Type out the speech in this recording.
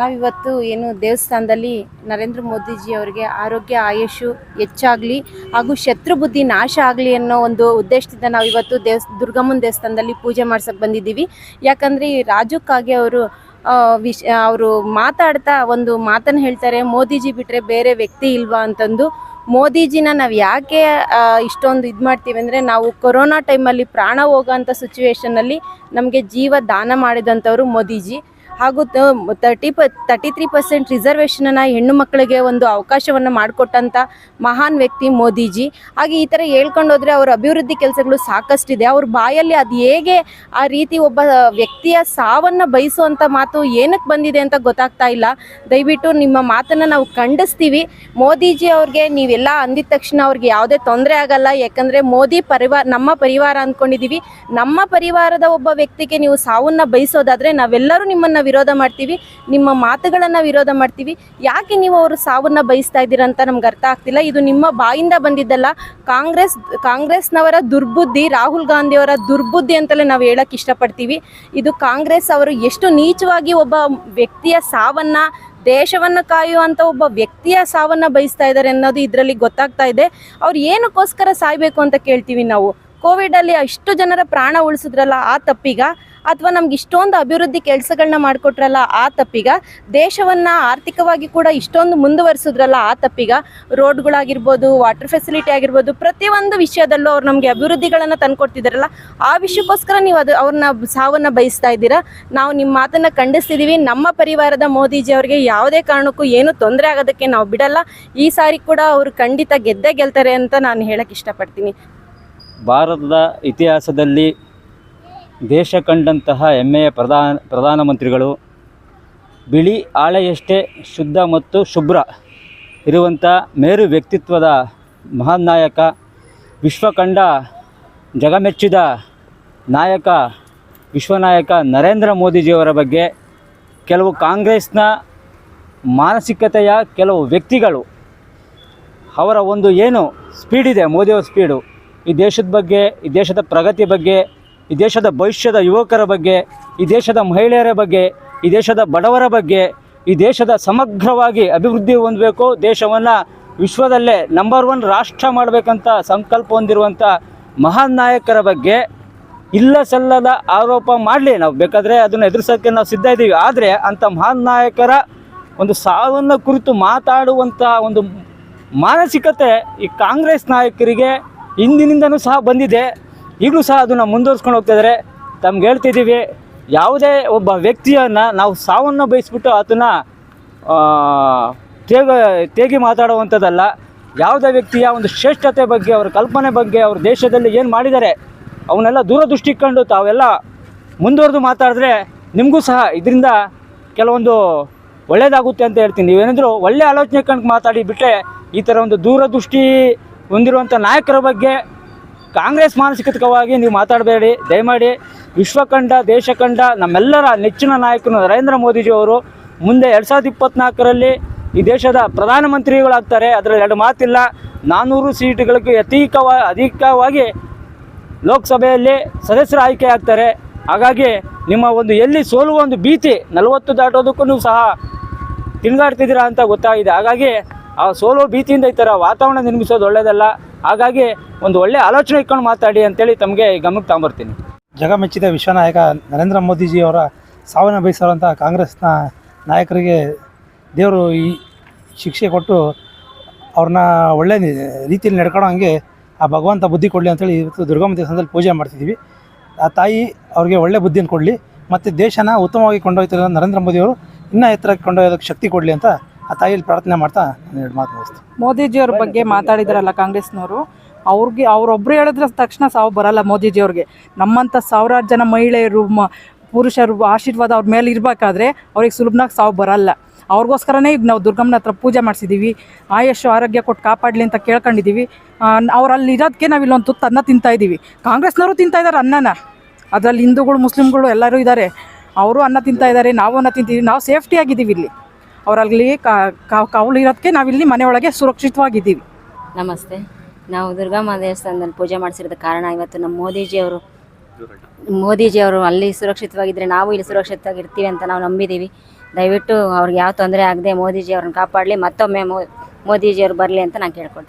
ನಾವಿವತ್ತು ಏನು ದೇವಸ್ಥಾನದಲ್ಲಿ ನರೇಂದ್ರ ಮೋದಿಜಿ ಅವರಿಗೆ ಆರೋಗ್ಯ ಆಯುಷು ಹೆಚ್ಚಾಗಲಿ ಹಾಗೂ ಶತ್ರು ಬುದ್ಧಿ ನಾಶ ಆಗಲಿ ಅನ್ನೋ ಒಂದು ಉದ್ದೇಶದಿಂದ ನಾವು ಇವತ್ತು ದೇವಸ್, ದುರ್ಗಮ್ಮನ ದೇವಸ್ಥಾನದಲ್ಲಿ ಪೂಜೆ ಮಾಡ್ಸಕ್ಕೆ ಬಂದಿದ್ದೀವಿ. ಯಾಕಂದರೆ ಈ ರಾಜು ಕಾಗೆ ಅವರು ವಿಶ್ ಅವರು ಮಾತಾಡ್ತಾ ಒಂದು ಮಾತನ್ನು ಹೇಳ್ತಾರೆ, ಮೋದಿಜಿ ಬಿಟ್ಟರೆ ಬೇರೆ ವ್ಯಕ್ತಿ ಇಲ್ವಾ ಅಂತಂದು. ಮೋದಿಜಿನ ನಾವು ಯಾಕೆ ಇಷ್ಟೊಂದು ಇದು ಮಾಡ್ತೀವಿ ಅಂದರೆ ನಾವು ಕೊರೋನಾ ಟೈಮಲ್ಲಿ ಪ್ರಾಣ ಹೋಗೋಂಥ ಸಿಚುವೇಶನ್ನಲ್ಲಿ ನಮಗೆ ಜೀವ ದಾನ ಮಾಡಿದಂಥವ್ರು ಮೋದಿಜಿ. ಹಾಗೂ ತರ್ಟಿ ಪ ತರ್ಟಿ ತ್ರೀ ಪರ್ಸೆಂಟ್ ರಿಸರ್ವೇಷನನ್ನು ಹೆಣ್ಣು ಮಕ್ಕಳಿಗೆ ಒಂದು ಅವಕಾಶವನ್ನು ಮಾಡಿಕೊಟ್ಟಂಥ ಮಹಾನ್ ವ್ಯಕ್ತಿ ಮೋದಿಜಿ. ಹಾಗೆ ಈ ಥರ ಹೇಳ್ಕೊಂಡೋದ್ರೆ ಅವರ ಅಭಿವೃದ್ಧಿ ಕೆಲಸಗಳು ಸಾಕಷ್ಟಿದೆ. ಅವ್ರ ಬಾಯಲ್ಲಿ ಅದು ಹೇಗೆ ಆ ರೀತಿ ಒಬ್ಬ ವ್ಯಕ್ತಿಯ ಸಾವನ್ನು ಬಯಸುವಂಥ ಮಾತು ಏನಕ್ಕೆ ಬಂದಿದೆ ಅಂತ ಗೊತ್ತಾಗ್ತಾ ಇಲ್ಲ. ದಯವಿಟ್ಟು ನಿಮ್ಮ ಮಾತನ್ನು ನಾವು ಖಂಡಿಸ್ತೀವಿ. ಮೋದಿಜಿ ಅವ್ರಿಗೆ ನೀವೆಲ್ಲ ಅಂದಿದ ತಕ್ಷಣ ಅವ್ರಿಗೆ ಯಾವುದೇ ತೊಂದರೆ ಆಗಲ್ಲ. ಯಾಕಂದರೆ ಮೋದಿ ಪರಿವಾರ ನಮ್ಮ ಪರಿವಾರ ಅಂದ್ಕೊಂಡಿದ್ದೀವಿ ನಮ್ಮ ಪರಿವಾರದ ಒಬ್ಬ ವ್ಯಕ್ತಿಗೆ ನೀವು ಸಾವನ್ನು ಬಯಸೋದಾದರೆ ನಾವೆಲ್ಲರೂ ನಿಮ್ಮನ್ನು ವಿರೋಧ ಮಾಡ್ತೀವಿ, ನಿಮ್ಮ ಮಾತುಗಳನ್ನು ವಿರೋಧ ಮಾಡ್ತೀವಿ. ಯಾಕೆ ನೀವು ಅವರು ಸಾವನ್ನ ಬಯಸ್ತಾ ಇದ್ದೀರಾ ಅಂತ ನಮ್ಗೆ ಅರ್ಥ ಆಗ್ತಿಲ್ಲ. ಇದು ನಿಮ್ಮ ಬಾಯಿಂದ ಬಂದಿದ್ದಲ್ಲ. ಕಾಂಗ್ರೆಸ್, ಕಾಂಗ್ರೆಸ್ನವರ ದುರ್ಬುದ್ಧಿ, ರಾಹುಲ್ ಗಾಂಧಿಯವರ ದುರ್ಬುದ್ಧಿ ಅಂತಲೇ ನಾವು ಹೇಳಕ್ಕೆ ಇಷ್ಟಪಡ್ತೀವಿ. ಇದು ಕಾಂಗ್ರೆಸ್ ಅವರು ಎಷ್ಟು ನೀಚವಾಗಿ ಒಬ್ಬ ವ್ಯಕ್ತಿಯ ಸಾವನ್ನ, ದೇಶವನ್ನು ಕಾಯುವಂಥ ಒಬ್ಬ ವ್ಯಕ್ತಿಯ ಸಾವನ್ನ ಬಯಸ್ತಾ ಇದ್ದಾರೆ ಅನ್ನೋದು ಇದರಲ್ಲಿ ಗೊತ್ತಾಗ್ತಾ ಇದೆ. ಅವ್ರು ಏನಕ್ಕೋಸ್ಕರ ಸಾಯ್ಬೇಕು ಅಂತ ಕೇಳ್ತೀವಿ ನಾವು. ಕೋವಿಡಲ್ಲಿ ಅಷ್ಟು ಜನರ ಪ್ರಾಣ ಉಳಿಸಿದ್ರಲ್ಲ ಆ ತಪ್ಪಿಗ? ಅಥವಾ ನಮ್ಗೆ ಇಷ್ಟೊಂದು ಅಭಿವೃದ್ಧಿ ಕೆಲಸಗಳನ್ನ ಮಾಡಿಕೊಟ್ರಲ್ಲ ಆ ತಪ್ಪಿಗ? ದೇಶವನ್ನು ಆರ್ಥಿಕವಾಗಿ ಕೂಡ ಇಷ್ಟೊಂದು ಮುಂದುವರಿಸಿದ್ರಲ್ಲ ಆ ತಪ್ಪಿಗ? ರೋಡ್ಗಳಾಗಿರ್ಬೋದು, ವಾಟರ್ ಫೆಸಿಲಿಟಿ ಆಗಿರ್ಬೋದು, ಪ್ರತಿಯೊಂದು ವಿಷಯದಲ್ಲೂ ಅವ್ರು ನಮಗೆ ಅಭಿವೃದ್ಧಿಗಳನ್ನು ತಂದುಕೊಡ್ತಿದ್ದಾರಲ್ಲ ಆ ವಿಷಯಕ್ಕೋಸ್ಕರ ನೀವು ಅದು ಅವ್ರನ್ನ ಸಾವನ್ನು ಬಯಸ್ತಾ ಇದ್ದೀರಾ? ನಾವು ನಿಮ್ಮ ಮಾತನ್ನು ಖಂಡಿಸ್ತಿದ್ದೀವಿ ನಮ್ಮ ಪರಿವಾರದ ಮೋದಿಜಿ ಅವರಿಗೆ ಯಾವುದೇ ಕಾರಣಕ್ಕೂ ಏನು ತೊಂದರೆ ಆಗೋದಕ್ಕೆ ನಾವು ಬಿಡಲ್ಲ. ಈ ಸಾರಿ ಕೂಡ ಅವರು ಖಂಡಿತ ಗೆದ್ದೇ ಗೆಲ್ತಾರೆ ಅಂತ ನಾನು ಹೇಳಕ್ಕೆ ಇಷ್ಟಪಡ್ತೀನಿ. ಭಾರತದ ಇತಿಹಾಸದಲ್ಲಿ ದೇಶ ಕಂಡಂತಹ ಹೆಮ್ಮೆಯ ಪ್ರಧಾನ ಪ್ರಧಾನಮಂತ್ರಿಗಳು ಬಿಳಿ ಹಾಳೆಯಷ್ಟೇ ಶುದ್ಧ ಮತ್ತು ಶುಭ್ರ ಇರುವಂಥ ಮೇರು ವ್ಯಕ್ತಿತ್ವದ ಮಹಾನ್ ನಾಯಕ ವಿಶ್ವ ಕಂಡ ಜಗಮೆಚ್ಚಿದ ನಾಯಕ, ವಿಶ್ವನಾಯಕ ನರೇಂದ್ರ ಮೋದಿಜಿಯವರ ಬಗ್ಗೆ ಕೆಲವು ಕಾಂಗ್ರೆಸ್ನ ಮಾನಸಿಕತೆಯ ಕೆಲವು ವ್ಯಕ್ತಿಗಳು ಅವರ ಒಂದು ಏನು ಸ್ಪೀಡ್ ಇದೆ, ಮೋದಿಯವರ ಸ್ಪೀಡು ಈ ದೇಶದ ಬಗ್ಗೆ, ಈ ದೇಶದ ಪ್ರಗತಿ ಬಗ್ಗೆ, ಈ ದೇಶದ ಭವಿಷ್ಯದ ಯುವಕರ ಬಗ್ಗೆ, ಈ ದೇಶದ ಮಹಿಳೆಯರ ಬಗ್ಗೆ, ಈ ದೇಶದ ಬಡವರ ಬಗ್ಗೆ, ಈ ದೇಶದ ಸಮಗ್ರವಾಗಿ ಅಭಿವೃದ್ಧಿ ಹೊಂದಬೇಕು, ದೇಶವನ್ನು ವಿಶ್ವದಲ್ಲೇ ನಂಬರ್ ಒನ್ ರಾಷ್ಟ್ರ ಮಾಡಬೇಕಂತ ಸಂಕಲ್ಪ ಹೊಂದಿರುವಂಥ ಮಹಾನ್ ನಾಯಕರ ಬಗ್ಗೆ ಇಲ್ಲ ಸಲ್ಲದ ಆರೋಪ ಮಾಡಲಿ. ನಾವು ಬೇಕಾದರೆ ಅದನ್ನು ಎದುರಿಸೋಕ್ಕೆ ನಾವು ಸಿದ್ಧ ಇದ್ದೀವಿ. ಆದರೆ ಅಂಥ ಮಹಾನ್ ನಾಯಕರ ಒಂದು ಸಾವನ್ನು ಕುರಿತು ಮಾತಾಡುವಂಥ ಒಂದು ಮಾನಸಿಕತೆ ಈ ಕಾಂಗ್ರೆಸ್ ನಾಯಕರಿಗೆ ಹಿಂದಿನಿಂದನೂ ಸಹ ಬಂದಿದೆ. ಈಗಲೂ ಸಹ ಅದನ್ನು ಮುಂದುವರ್ಸ್ಕೊಂಡು ಹೋಗ್ತಾ ಇದ್ದಾರೆ ತಮ್ಗೆ ಹೇಳ್ತಿದ್ದೀವಿ, ಯಾವುದೇ ಒಬ್ಬ ವ್ಯಕ್ತಿಯನ್ನು ನಾವು ಸಾವನ್ನು ಬಯಸ್ಬಿಟ್ಟು ಅದನ್ನು ತೇಗ, ತೇಗಿ ಮಾತಾಡುವಂಥದ್ದಲ್ಲ, ಯಾವುದೇ ವ್ಯಕ್ತಿಯ ಒಂದು ಶ್ರೇಷ್ಠತೆ ಬಗ್ಗೆ, ಅವರ ಕಲ್ಪನೆ ಬಗ್ಗೆ, ಅವ್ರ ದೇಶದಲ್ಲಿ ಏನು ಮಾಡಿದ್ದಾರೆ, ಅವನ್ನೆಲ್ಲ ದೂರದೃಷ್ಟಿ ಕಂಡು ತಾವೆಲ್ಲ ಮುಂದುವರೆದು ಮಾತಾಡಿದ್ರೆ ನಿಮಗೂ ಸಹ ಇದರಿಂದ ಕೆಲವೊಂದು ಒಳ್ಳೆಯದಾಗುತ್ತೆ ಅಂತ ಹೇಳ್ತೀನಿ. ನೀವೇನಾದರೂ ಒಳ್ಳೆ ಆಲೋಚನೆ ಕಂಡು ಮಾತಾಡಿ ಬಿಟ್ಟರೆ ಈ ಥರ ಒಂದು ದೂರದೃಷ್ಟಿ ಹೊಂದಿರುವಂಥ ನಾಯಕರ ಬಗ್ಗೆ ಕಾಂಗ್ರೆಸ್ ಮಾನಸಿಕವಾಗಿ ನೀವು ಮಾತಾಡಬೇಡಿ. ದಯಮಾಡಿ ವಿಶ್ವಕಂಡ ದೇಶ ಕಂಡ ನಮ್ಮೆಲ್ಲರ ನೆಚ್ಚಿನ ನಾಯಕರು ನರೇಂದ್ರ ಮೋದಿಜಿಯವರು ಮುಂದೆ ಎರಡು ಸಾವಿರದ ಇಪ್ಪತ್ತ್ನಾಲ್ಕರಲ್ಲಿ ಈ ದೇಶದ ಪ್ರಧಾನಮಂತ್ರಿಗಳಾಗ್ತಾರೆ. ಅದರಲ್ಲಿ ಎರಡು ಮಾತಿಲ್ಲ. ನಾನ್ನೂರು ಸೀಟುಗಳಿಗೆ ಅತೀಕವ ಅಧಿಕವಾಗಿ ಲೋಕಸಭೆಯಲ್ಲಿ ಸದಸ್ಯರು ಆಯ್ಕೆ ಆಗ್ತಾರೆ ಹಾಗಾಗಿ ನಿಮ್ಮ ಒಂದು ಎಲ್ಲಿ ಸೋಲುವ ಒಂದು ಭೀತಿ ನಲವತ್ತು ದಾಟೋದಕ್ಕೂ ಸಹ ತಿರುಗಾಡ್ತಿದ್ದೀರಾ ಅಂತ ಗೊತ್ತಾಗಿದೆ. ಹಾಗಾಗಿ ಆ ಸೋಲೋ ಭೀತಿಯಿಂದ ಈ ಥರ ವಾತಾವರಣ ನಿರ್ಮಿಸೋದು ಒಳ್ಳೆಯದಲ್ಲ ಹಾಗಾಗಿ ಒಂದು ಒಳ್ಳೆ ಆಲೋಚನೆ ಇಟ್ಕೊಂಡು ಮಾತಾಡಿ ಅಂತೇಳಿ ತಮಗೆ ಗಮನಕ್ಕೆ ತಗೊಂಬರ್ತೀನಿ. ಜಗಮೆಚ್ಚಿದ ವಿಶ್ವನಾಯಕ ನರೇಂದ್ರ ಮೋದಿಜಿಯವರ ಸಾವನ್ನ ಬಯಸಿರುವಂಥ ಕಾಂಗ್ರೆಸ್ನ ನಾಯಕರಿಗೆ ದೇವರು ಈ ಶಿಕ್ಷೆ ಕೊಟ್ಟು ಅವ್ರನ್ನ ಒಳ್ಳೆ ರೀತಿಯಲ್ಲಿ ನಡ್ಕೊಳ್ಳೋ ಹಂಗೆ ಆ ಭಗವಂತ ಬುದ್ಧಿ ಕೊಡಲಿ ಅಂತೇಳಿ ಇವತ್ತು ದುರ್ಗಮ್ಮ ದೇವಸ್ಥಾನದಲ್ಲಿ ಪೂಜೆ ಮಾಡ್ತಿದ್ದೀವಿ. ಆ ತಾಯಿ ಅವ್ರಿಗೆ ಒಳ್ಳೆ ಬುದ್ಧಿಯನ್ನು ಕೊಡಲಿ, ಮತ್ತು ದೇಶನ ಉತ್ತಮವಾಗಿ ಕೊಂಡೊಯ್ತಿರೋ ನರೇಂದ್ರ ಮೋದಿಯವರು, ಇನ್ನೂ ಎತ್ತರಕ್ಕೆ ಕೊಂಡೊಯ್ಯೋದಕ್ಕೆ ಶಕ್ತಿ ಕೊಡಲಿ ಅಂತ ಆ ತಾಯಿಯಲ್ಲಿ ಪ್ರಾರ್ಥನೆ ಮಾಡ್ತಾ ನಾನು ಎರಡು ಮಾತು ಮುಗಿಸ್ತೀನಿ. ಮೋದಿಜಿಯವ್ರ ಬಗ್ಗೆ ಮಾತಾಡಿದ್ರಲ್ಲ ಕಾಂಗ್ರೆಸ್ನವರು, ಅವ್ರಿಗೆ ಅವ್ರೊಬ್ರು ಹೇಳಿದ್ರೆ ತಕ್ಷಣ ಸಾವು ಬರಲ್ಲ ಮೋದಿಜಿಯವ್ರಿಗೆ. ನಮ್ಮಂಥ ಸಾವಿರಾರು ಜನ ಮಹಿಳೆಯರು ಪುರುಷರು ಆಶೀರ್ವಾದ ಅವ್ರ ಮೇಲೆ ಇರಬೇಕಾದ್ರೆ ಅವ್ರಿಗೆ ಸುಲಭನಾಗಿ ಸಾವು ಬರಲ್ಲ. ಅವ್ರಿಗೋಸ್ಕರನೇ ಈಗ ನಾವು ದುರ್ಗಮ್ಮನ ಹತ್ರ ಪೂಜೆ ಮಾಡಿಸಿದ್ದೀವಿ ಆಯುಷು ಆರೋಗ್ಯ ಕೊಟ್ಟು ಕಾಪಾಡಲಿ ಅಂತ ಕೇಳ್ಕೊಂಡಿದ್ದೀವಿ ಅವ್ರು ಅಲ್ಲಿ ಇರೋದಕ್ಕೆ ನಾವು ಇಲ್ಲೊಂದು ತುತ್ತು ಅನ್ನ ತಿಂತಾ ಇದ್ದೀವಿ ಕಾಂಗ್ರೆಸ್ನವರು ತಿಂತಾ ಇದ್ದಾರೆ ಅನ್ನನ. ಅದರಲ್ಲಿ ಹಿಂದೂಗಳು, ಮುಸ್ಲಿಮ್ಗಳು ಎಲ್ಲರೂ ಇದ್ದಾರೆ ಅವರು ಅನ್ನ ತಿಂತಾ ಇದ್ದಾರೆ ನಾವು ಅನ್ನ ತಿಂತೀವಿ. ನಾವು ಸೇಫ್ಟಿ ಆಗಿದ್ದೀವಿ ಇಲ್ಲಿ. ಅವರಲ್ಲಿ ಕಾವಲು ಇರೋದಕ್ಕೆ ನಾವಿಲ್ಲಿ ಮನೆಯೊಳಗೆ ಸುರಕ್ಷಿತವಾಗಿದ್ದೀವಿ. ನಮಸ್ತೆ. ನಾವು ದುರ್ಗಮ್ಮ ದೇವಸ್ಥಾನದಲ್ಲಿ ಪೂಜೆ ಮಾಡಿಸಿರೋದ ಕಾರಣ ಇವತ್ತು ನಮ್ಮ ಮೋದಿಜಿಯವರು ಮೋದಿಜಿಯವರು ಅಲ್ಲಿ ಸುರಕ್ಷಿತವಾಗಿದ್ದರೆ ನಾವು ಇಲ್ಲಿ ಸುರಕ್ಷಿತವಾಗಿರ್ತೀವಿ ಅಂತ ನಾವು ನಂಬಿದ್ದೀವಿ. ದಯವಿಟ್ಟು ಅವ್ರಿಗೆ ಯಾವ ತೊಂದರೆ ಆಗದೆ ಮೋದಿಜಿ ಅವ್ರನ್ನ ಕಾಪಾಡಲಿ, ಮತ್ತೊಮ್ಮೆ ಮೋ ಮೋದಿಜಿಯವ್ರು ಬರಲಿ ಅಂತ ನಾನು ಕೇಳ್ಕೊಳ್ತೀನಿ.